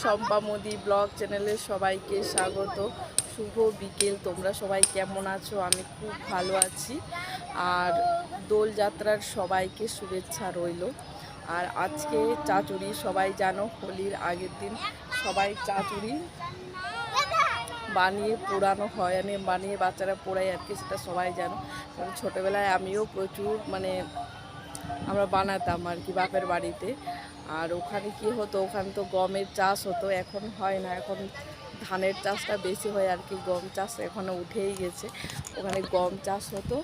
Shampa Modi blog চ্যানেলে সবাইকে স্বাগত। শুভ বিকেল, তোমরা সবাই কেমন আছো? আমি খুব ভালো আছি। আর দোলযাত্রার সবাইকে শুভেচ্ছা রইল। আর আজকে চাচুরি, সবাই জানো হোলির আগের দিন সবাই চাচুরি বানিয়ে পোড়ানো হয়। মানে বানিয়ে বাচ্চারা পোড়ায় আর কি, সেটা সবাই জানো। কারণ ছোটোবেলায় আমিও প্রচুর মানে আমরা বানাতাম আর কি বাপের বাড়িতে। আর ওখানে কি হতো, ওখানে তো গমের চাষ হতো, এখন হয় না। এখন ধানের চাষটা বেশি হয় আর কি, গম চাষ এখনও উঠেই গেছে। ওখানে গম চাষ হতো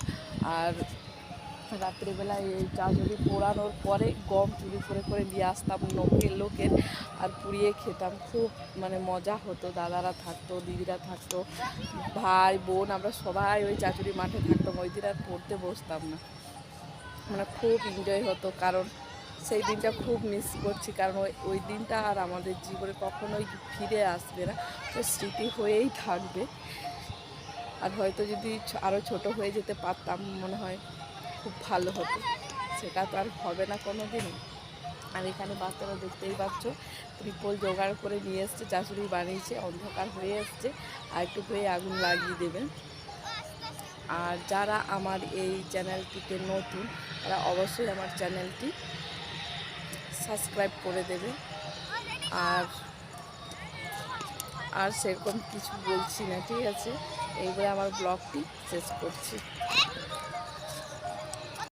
আর রাত্রিবেলায় এই চাচুরি পোড়ানোর পরে গম চুরি করে করে নিয়ে আসতাম লোকের লোকের আর পুড়িয়ে খেতাম। খুব মানে মজা হতো, দাদারা থাকতো, দিদিরা থাকতো, ভাই, বোন, আমরা সবাই ওই চাচুরি মাঠে থাকতাম, ওই দিন আর পড়তে বসতাম না। মানে খুব এনজয় হতো, কারণ সেই দিনটা খুব মিস করছি, কারণ ওই ওই দিনটা আর আমাদের জীবনে কখনোই ফিরে আসবে না। তো স্মৃতি হয়েই থাকবে। আর হয়তো যদি আরও ছোট হয়ে যেতে পারতাম, মনে হয় খুব ভালো হতো। সেটা তো আর হবে না কোনো দিনই আর এখানে বাচ্চারা দেখতেই পাচ্ছ, ত্রিপল জোগাড় করে নিয়ে এসছে চাচুরি বানিয়েছে, অন্ধকার হয়ে এসছে, আর একটু হয়ে আগুন লাগিয়ে দেবেন। আর যারা আমার এই চ্যানেলটিতে নতুন, তারা অবশ্যই আমার চ্যানেলটি সাবস্ক্রাইব করে দেবে। আর আর সেরকম কিছু বলছি না, ঠিক আছে? এইবারে আমার ব্লগটি শেষ করছি।